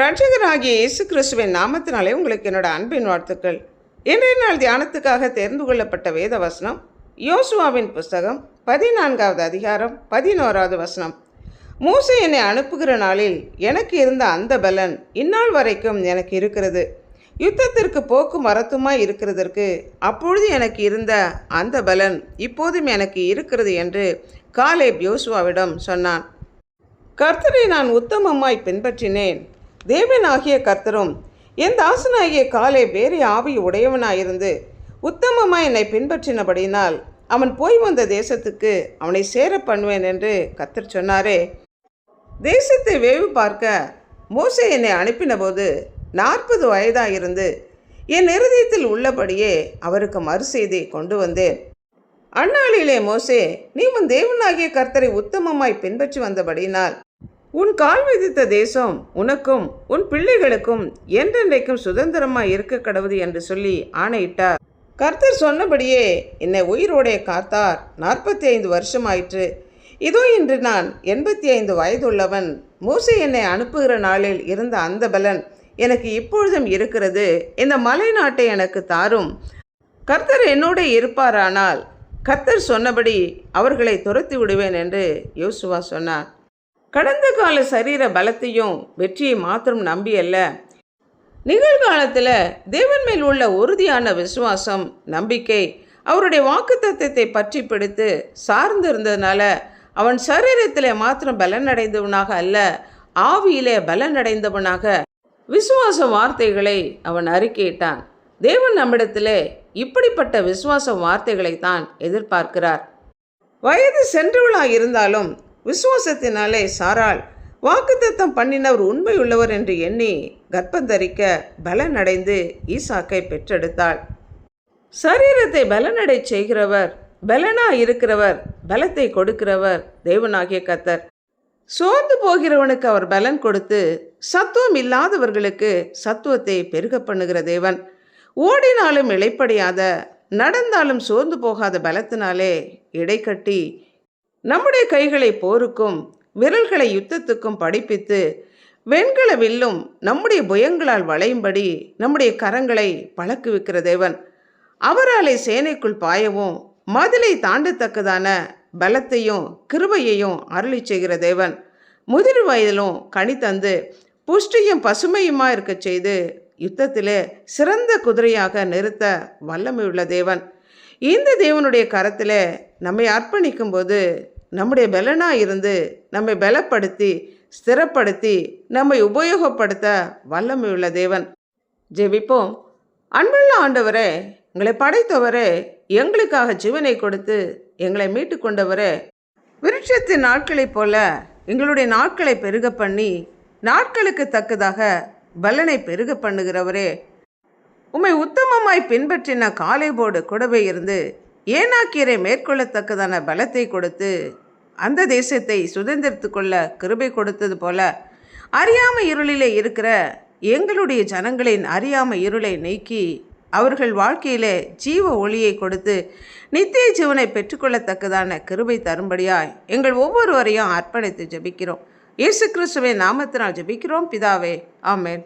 ரட்சகராகிய இயேசு கிறிஸ்துவின் நாமத்தினாலே உங்களுக்கு என்னோட அன்பின் வாழ்த்துக்கள். இன்றைய நாள் தியானத்துக்காக தெரிந்து கொள்ளப்பட்ட வேத வசனம் யோசுவாவின் புஸ்தகம் பதினான்காவது அதிகாரம் பதினோராவது வசனம். மூசை என்னை அனுப்புகிற நாளில் எனக்கு இருந்த அந்த பலன் இந்நாள் வரைக்கும் எனக்கு இருக்கிறது. யுத்தத்திற்கு போக்கும் மரத்துமாய் இருக்கிறதற்கு அப்பொழுது எனக்கு இருந்த அந்த பலன் இப்போதும் எனக்கு இருக்கிறது என்று காலேப் யோசுவாவிடம் சொன்னான். கர்த்தரை நான் உத்தமமாய் பின்பற்றினேன். தேவனாகிய கர்த்தரும் என் தாசனாகிய காலை வேறு ஆவி உடையவனாயிருந்து உத்தமமாய் என்னை பின்பற்றினபடியினால் அவன் போய் வந்த தேசத்துக்கு அவனை சேர பண்ணுவேன் என்று கத்தர் சொன்னாரே. தேசத்தை வேவு பார்க்க மோசே என்னை அனுப்பினபோது நாற்பது வயதாயிருந்து என் இருதயத்தில் உள்ளபடியே அவருக்கு மறுசெய்தியை கொண்டு வந்தேன். அந்நாளிலே மோசே நீ உன் தேவனாகிய கர்த்தரை உத்தமமாய் பின்பற்றி வந்தபடியினால் உன் கால் விதித்த தேசம் உனக்கும் உன் பிள்ளைகளுக்கும் என்றென்றைக்கும் சுதந்திரமாய் இருக்க கடவுது என்று சொல்லி ஆணையிட்டார். கர்த்தர் சொன்னபடியே என்னை உயிரோடே காத்தார். நாற்பத்தி ஐந்து வருஷமாயிற்று. இதோ இன்று நான் எண்பத்தி ஐந்து வயதுள்ளவன். மூசை என்னை அனுப்புகிற நாளில் இருந்த அந்த பலன் எனக்கு இப்பொழுதும் இருக்கிறது. இந்த மலை நாட்டை எனக்கு தாரும். கர்த்தர் என்னோட இருப்பாரானால் கர்த்தர் சொன்னபடி அவர்களை துரத்தி விடுவேன் என்று யோசுவா சொன்னார். கடந்த கால சரீர பலத்தையும் வெற்றியை மாத்திரம் நம்பியல்ல. நிகழ்காலத்தில் தேவன் மேல் உள்ள உறுதியான விசுவாசம் நம்பிக்கை அவருடைய வாக்குத்தத்தத்தை பற்றி பிடித்து சார்ந்து இருந்ததுனால அவன் சரீரத்திலே மாத்திரம் பலனடைந்தவனாக அல்ல ஆவியிலே பலனடைந்தவனாக விசுவாச வார்த்தைகளை அவன் அறிக்கையிட்டான். தேவன் நம்மிடத்திலே இப்படிப்பட்ட விசுவாச வார்த்தைகளை தான் எதிர்பார்க்கிறார். வயது சென்றவளாக இருந்தாலும் விசுவாசத்தினாலே சாராள். வாக்குத்தத்தம் பண்ணினவர் உண்மையுள்ளவர் என்று எண்ணி கர்ப்பந்தரிக்க பலனடைந்து ஈசாக்கை பெற்றெடுத்தாள். சரீரத்தை பலனடை செய்கிறவர் பலனா இருக்கிறவர் பலத்தை கொடுக்கிறவர் தேவனாகிய கத்தர் சோர்ந்து போகிறவனுக்கு அவர் பலன் கொடுத்து சத்துவம் இல்லாதவர்களுக்கு சத்துவத்தை பெருக பண்ணுகிற தேவன். ஓடினாலும் இழைப்படையாத நடந்தாலும் சோர்ந்து போகாத பலத்தினாலே இடைக்கட்டி நம்முடைய கைகளை போருக்கும் விரல்களை யுத்தத்துக்கும் படிப்பித்து வெண்கல வில்லும் நம்முடைய புயங்களால் வளையும்படி நம்முடைய கரங்களை பழக்குவிக்கிற தேவன். அவராலே சேனைக்குள் பாயவும் மதிலை தாண்டத்தக்கதான பலத்தையும் கிருபையையும் அருளி செய்கிற தேவன். முதிர் வயதிலும் கனி தந்து புஷ்டியும் பசுமையுமா இருக்க செய்து யுத்தத்திலே சிறந்த குதிரையாக நிறுத்த வல்லமையுள்ள தேவன். இந்த தேவனுடைய கரத்தில் நம்மை அர்ப்பணிக்கும் போது நம்முடைய பலனாக இருந்து நம்மை பலப்படுத்தி ஸ்திரப்படுத்தி நம்மை உபயோகப்படுத்த வல்லமையுள்ள தேவன். ஜெபிப்போம். அன்புள்ள ஆண்டவரே எங்களை படைத்தவரே எங்களுக்காக ஜீவனை கொடுத்து எங்களை மீட்டு கொண்டவரே விருட்சத்தின் நாட்களைப் போல எங்களுடைய நாட்களை பெருக பண்ணி நாட்களுக்கு தக்கதாக பலனை பெருக பண்ணுகிறவரே உம்மை உத்தமமாய் பின்பற்றின காலைபோடு கூடவே இருந்து ஏனாக்கியரை மேற்கொள்ளத்தக்கதான பலத்தை கொடுத்து அந்த தேசத்தை சுதந்திரத்து கொள்ள கிருபை கொடுத்தது போல அறியாமை இருளிலே இருக்கிற எங்களுடைய ஜனங்களின் அறியாமை இருளை நீக்கி அவர்கள் வாழ்க்கையிலே ஜீவ ஒளியை கொடுத்து நித்திய ஜீவனை பெற்றுக்கொள்ளத்தக்கதான கிருபை தரும்படியாய் எங்கள் ஒவ்வொருவரையும் அர்ப்பணித்து ஜெபிக்கிறோம். இயேசு கிறிஸ்துவின் நாமத்தினால் ஜெபிக்கிறோம். பிதாவே ஆமேன்.